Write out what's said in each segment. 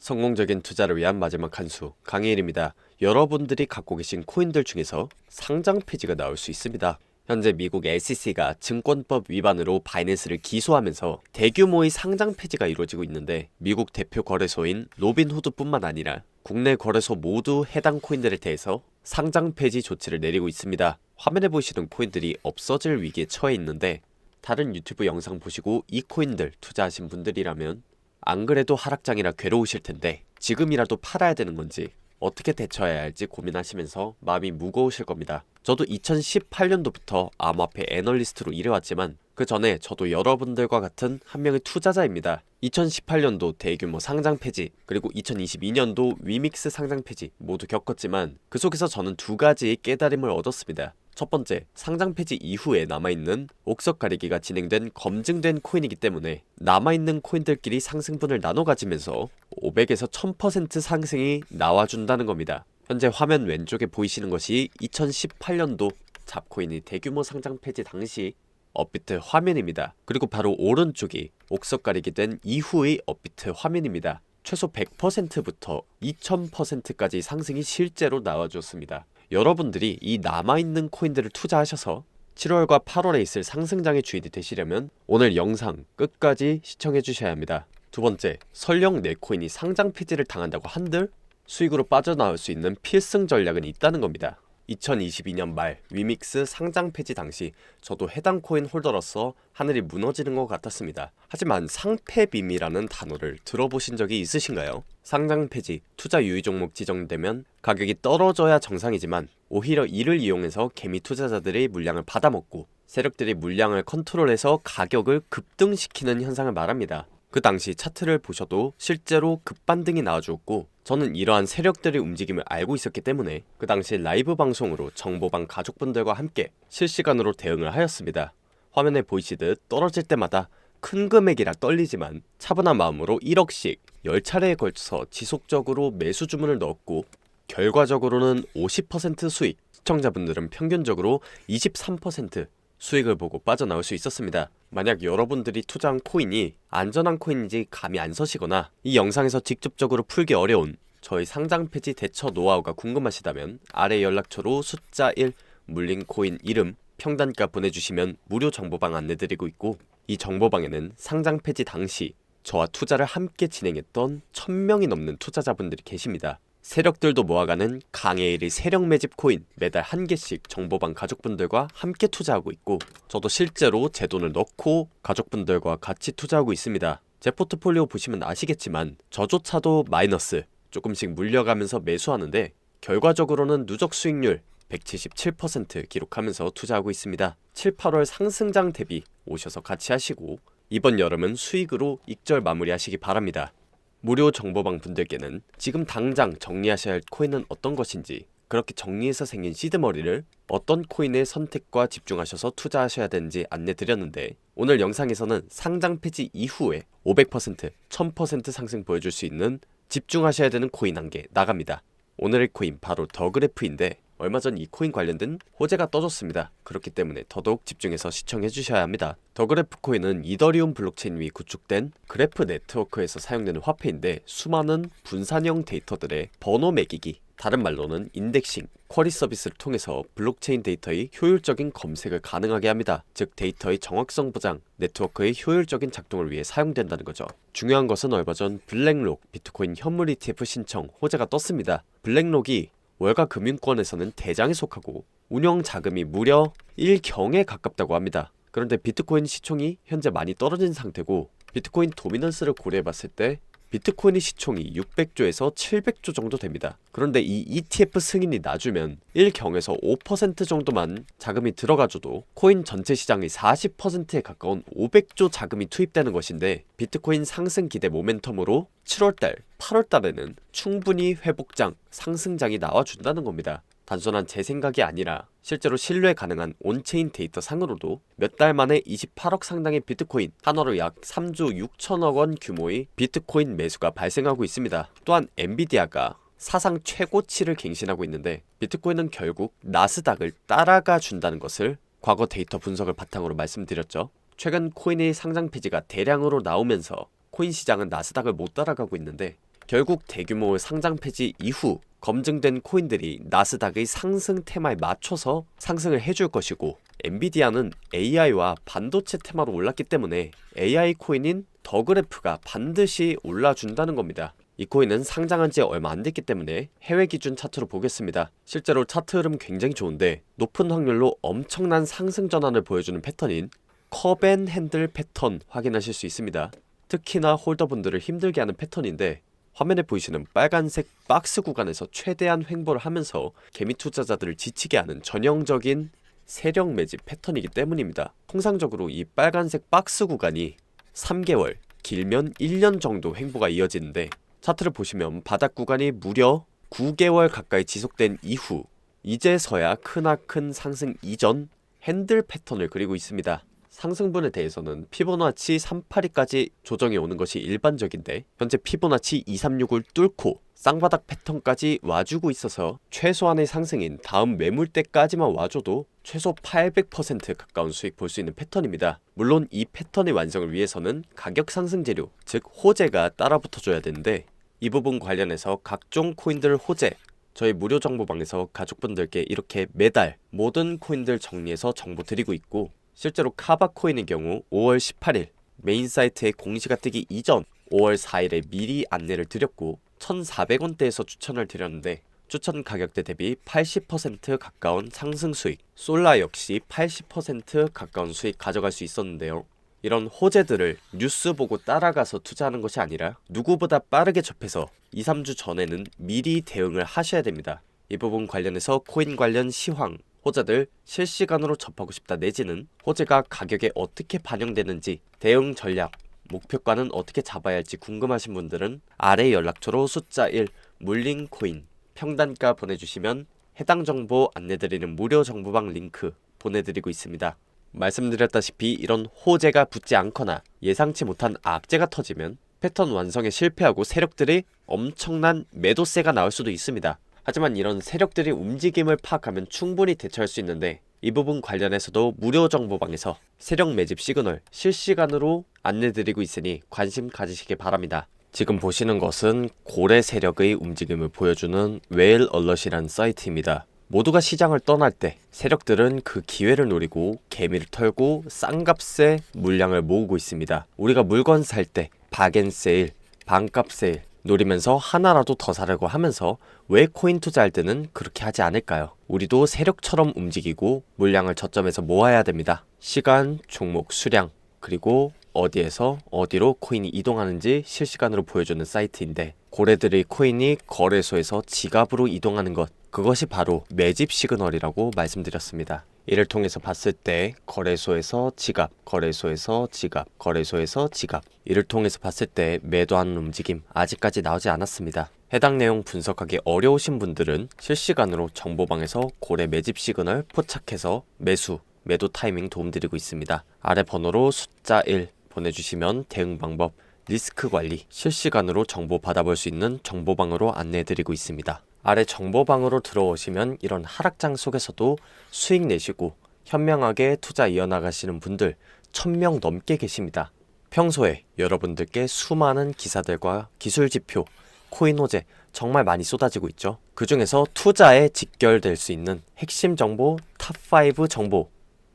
성공적인 투자를 위한 마지막 한 수, 강의일입니다. 여러분들이 갖고 계신 코인들 중에서 상장 폐지가 나올 수 있습니다. 현재 미국 SEC가 증권법 위반으로 바이낸스를 기소하면서 대규모의 상장 폐지가 이루어지고 있는데 미국 대표 거래소인 로빈후드뿐만 아니라 국내 거래소 모두 해당 코인들에 대해서 상장 폐지 조치를 내리고 있습니다. 화면에 보시는 코인들이 없어질 위기에 처해 있는데 다른 유튜브 영상 보시고 이 코인들 투자하신 분들이라면 안 그래도 하락장이라 괴로우실 텐데 지금이라도 팔아야 되는 건지 어떻게 대처해야 할지 고민하시면서 마음이 무거우실 겁니다. 저도 2018년도부터 암호화폐 애널리스트로 일해왔지만 그 전에 저도 여러분들과 같은 한 명의 투자자입니다. 2018년도 대규모 상장 폐지 그리고 2022년도 위믹스 상장 폐지 모두 겪었지만 그 속에서 저는 두 가지의 깨달음을 얻었습니다. 첫 번째, 상장 폐지 이후에 남아있는 옥석 가리기가 진행된 검증된 코인이기 때문에 남아있는 코인들끼리 상승분을 나눠 가지면서 500에서 1000% 상승이 나와준다는 겁니다. 현재 화면 왼쪽에 보이시는 것이 2018년도 잡코인이 대규모 상장 폐지 당시 업비트 화면입니다. 그리고 바로 오른쪽이 옥석 가리기 된 이후의 업비트 화면입니다. 최소 100%부터 2000%까지 상승이 실제로 나와줬습니다. 여러분들이 이 남아있는 코인들을 투자하셔서 7월과 8월에 있을 상승장의 주인이 되시려면 오늘 영상 끝까지 시청해 주셔야 합니다. 두 번째, 설령 내 코인이 상장 폐지를 당한다고 한들 수익으로 빠져나올 수 있는 필승 전략은 있다는 겁니다. 2022년 말 위믹스 상장 폐지 당시 저도 해당 코인 홀더로서 하늘이 무너지는 것 같았습니다. 하지만 상폐빔이라는 단어를 들어보신 적이 있으신가요? 상장 폐지, 투자 유의 종목 지정되면 가격이 떨어져야 정상이지만 오히려 이를 이용해서 개미 투자자들의 물량을 받아먹고 세력들이 물량을 컨트롤해서 가격을 급등시키는 현상을 말합니다. 그 당시 차트를 보셔도 실제로 급반등이 나와주었고 저는 이러한 세력들의 움직임을 알고 있었기 때문에 그 당시 라이브 방송으로 정보방 가족분들과 함께 실시간으로 대응을 하였습니다. 화면에 보이시듯 떨어질 때마다 큰 금액이라 떨리지만 차분한 마음으로 1억씩 10차례에 걸쳐서 지속적으로 매수 주문을 넣었고 결과적으로는 50% 수익, 시청자분들은 평균적으로 23% 수익을 보고 빠져나올 수 있었습니다. 만약 여러분들이 투자한 코인이 안전한 코인인지 감이 안 서시거나 이 영상에서 직접적으로 풀기 어려운 저희 상장 폐지 대처 노하우가 궁금하시다면 아래 연락처로 숫자 1 물린 코인 이름 평단가 보내주시면 무료 정보방 안내드리고 있고 이 정보방에는 상장 폐지 당시 저와 투자를 함께 진행했던 1000명이 넘는 투자자분들이 계십니다. 세력들도 모아가는 강해일의 세력 매집 코인 매달 한 개씩 정보방 가족분들과 함께 투자하고 있고 저도 실제로 제 돈을 넣고 가족분들과 같이 투자하고 있습니다. 제 포트폴리오 보시면 아시겠지만 저조차도 마이너스 조금씩 물려가면서 매수하는데 결과적으로는 누적 수익률 177% 기록하면서 투자하고 있습니다. 7, 8월 상승장 대비 오셔서 같이 하시고 이번 여름은 수익으로 익절 마무리하시기 바랍니다. 무료 정보방 분들께는 지금 당장 정리하셔야 할 코인은 어떤 것인지 그렇게 정리해서 생긴 시드머리를 어떤 코인의 선택과 집중하셔서 투자하셔야 되는지 안내 드렸는데 오늘 영상에서는 상장 폐지 이후에 500%, 1000% 상승 보여줄 수 있는 집중하셔야 되는 코인 한 개 나갑니다. 오늘의 코인 바로 더그래프인데 얼마 전 이 코인 관련된 호재가 떠졌습니다. 그렇기 때문에 더더욱 집중해서 시청해 주셔야 합니다. 더그래프 코인은 이더리움 블록체인 위 구축된 그래프 네트워크에서 사용되는 화폐인데 수많은 분산형 데이터들의 번호 매기기 다른 말로는 인덱싱, 쿼리 서비스를 통해서 블록체인 데이터의 효율적인 검색을 가능하게 합니다. 즉 데이터의 정확성 보장, 네트워크의 효율적인 작동을 위해 사용된다는 거죠. 중요한 것은 얼마 전 블랙록 비트코인 현물 ETF 신청 호재가 떴습니다. 블랙록이 월가 금융권에서는 대장에 속하고 운영 자금이 무려 1경에 가깝다고 합니다. 그런데 비트코인 시총이 현재 많이 떨어진 상태고 비트코인 도미넌스를 고려해 봤을 때 비트코인의 시총이 600조에서 700조 정도 됩니다. 그런데 이 ETF 승인이 낮으면 1경에서 5% 정도만 자금이 들어가줘도 코인 전체 시장의 40%에 가까운 500조 자금이 투입되는 것인데 비트코인 상승 기대 모멘텀으로 7월달, 8월달에는 충분히 회복장, 상승장이 나와준다는 겁니다. 단순한 제 생각이 아니라 실제로 신뢰 가능한 온체인 데이터 상으로도 몇 달 만에 28억 상당의 비트코인, 한화로 약 3조 6천억 원 규모의 비트코인 매수가 발생하고 있습니다. 또한 엔비디아가 사상 최고치를 갱신하고 있는데 비트코인은 결국 나스닥을 따라가 준다는 것을 과거 데이터 분석을 바탕으로 말씀드렸죠. 최근 코인의 상장 폐지가 대량으로 나오면서 코인 시장은 나스닥을 못 따라가고 있는데 결국 대규모 상장 폐지 이후 검증된 코인들이 나스닥의 상승 테마에 맞춰서 상승을 해줄 것이고 엔비디아는 AI와 반도체 테마로 올랐기 때문에 AI 코인인 더그래프가 반드시 올라준다는 겁니다. 이 코인은 상장한 지 얼마 안 됐기 때문에 해외 기준 차트로 보겠습니다. 실제로 차트 흐름 굉장히 좋은데 높은 확률로 엄청난 상승 전환을 보여주는 패턴인 컵앤 핸들 패턴 확인하실 수 있습니다. 특히나 홀더분들을 힘들게 하는 패턴인데 화면에 보이시는 빨간색 박스 구간에서 최대한 횡보를 하면서 개미 투자자들을 지치게 하는 전형적인 세력 매집 패턴이기 때문입니다. 통상적으로 이 빨간색 박스 구간이 3개월, 길면 1년 정도 횡보가 이어지는데 차트를 보시면 바닥 구간이 무려 9개월 가까이 지속된 이후 이제서야 크나큰 상승 이전 핸들 패턴을 그리고 있습니다. 상승분에 대해서는 피보나치 382까지 조정이 오는 것이 일반적인데 현재 피보나치 236을 뚫고 쌍바닥 패턴까지 와주고 있어서 최소한의 상승인 다음 매물대까지만 와줘도 최소 800% 가까운 수익 볼 수 있는 패턴입니다. 물론 이 패턴의 완성을 위해서는 가격 상승 재료, 즉 호재가 따라 붙어줘야 되는데 이 부분 관련해서 각종 코인들 호재 저희 무료 정보방에서 가족분들께 이렇게 매달 모든 코인들 정리해서 정보 드리고 있고 실제로 카바 코인의 경우 5월 18일 메인 사이트에 공시가 뜨기 이전 5월 4일에 미리 안내를 드렸고 1,400원대에서 추천을 드렸는데 추천 가격대 대비 80% 가까운 상승 수익, 솔라 역시 80% 가까운 수익 가져갈 수 있었는데요. 이런 호재들을 뉴스 보고 따라가서 투자하는 것이 아니라 누구보다 빠르게 접해서 2, 3주 전에는 미리 대응을 하셔야 됩니다. 이 부분 관련해서 코인 관련 시황, 호재들 실시간으로 접하고 싶다 내지는 호재가 가격에 어떻게 반영되는지 대응 전략, 목표가는 어떻게 잡아야 할지 궁금하신 분들은 아래 연락처로 숫자 1 물린 코인 평단가 보내주시면 해당 정보 안내드리는 무료 정보방 링크 보내드리고 있습니다. 말씀드렸다시피 이런 호재가 붙지 않거나 예상치 못한 악재가 터지면 패턴 완성에 실패하고 세력들이 엄청난 매도세가 나올 수도 있습니다. 하지만 이런 세력들이 움직임을 파악하면 충분히 대처할 수 있는데 이 부분 관련해서도 무료 정보방에서 세력 매집 시그널 실시간으로 안내드리고 있으니 관심 가지시기 바랍니다. 지금 보시는 것은 고래 세력의 움직임을 보여주는 웨일 얼럿이라는 사이트입니다. 모두가 시장을 떠날 때 세력들은 그 기회를 노리고 개미를 털고 싼 값에 물량을 모으고 있습니다. 우리가 물건 살때 박앤세일, 반값 세일 노리면서 하나라도 더 사려고 하면서 왜 코인 투자할 때는 그렇게 하지 않을까요? 우리도 세력처럼 움직이고 물량을 저점에서 모아야 됩니다. 시간, 종목, 수량, 그리고 어디에서 어디로 코인이 이동하는지 실시간으로 보여주는 사이트인데 고래들의 코인이 거래소에서 지갑으로 이동하는 것 그것이 바로 매집 시그널이라고 말씀드렸습니다. 이를 통해서 봤을 때 거래소에서 지갑, 거래소에서 지갑, 거래소에서 지갑 이를 통해서 봤을 때 매도하는 움직임 아직까지 나오지 않았습니다. 해당 내용 분석하기 어려우신 분들은 실시간으로 정보방에서 고래 매집 시그널 포착해서 매수, 매도 타이밍 도움드리고 있습니다. 아래 번호로 숫자 1 보내주시면 대응 방법, 리스크 관리, 실시간으로 정보 받아볼 수 있는 정보방으로 안내해드리고 있습니다. 아래 정보방으로 들어오시면 이런 하락장 속에서도 수익 내시고 현명하게 투자 이어나가시는 분들 1000명 넘게 계십니다. 평소에 여러분들께 수많은 기사들과 기술 지표, 코인 호재 정말 많이 쏟아지고 있죠. 그 중에서 투자에 직결될 수 있는 핵심 정보 탑5 정보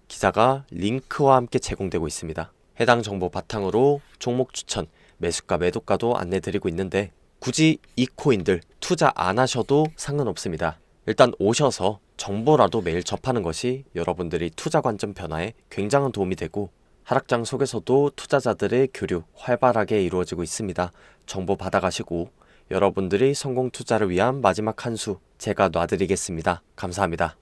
기사가 링크와 함께 제공되고 있습니다. 해당 정보 바탕으로 종목 추천, 매수가, 매도가도 안내드리고 있는데 굳이 이 코인들 투자 안 하셔도 상관없습니다. 일단 오셔서 정보라도 매일 접하는 것이 여러분들이 투자 관점 변화에 굉장한 도움이 되고 하락장 속에서도 투자자들의 교류 활발하게 이루어지고 있습니다. 정보 받아가시고 여러분들이 성공 투자를 위한 마지막 한 수 제가 놔드리겠습니다. 감사합니다.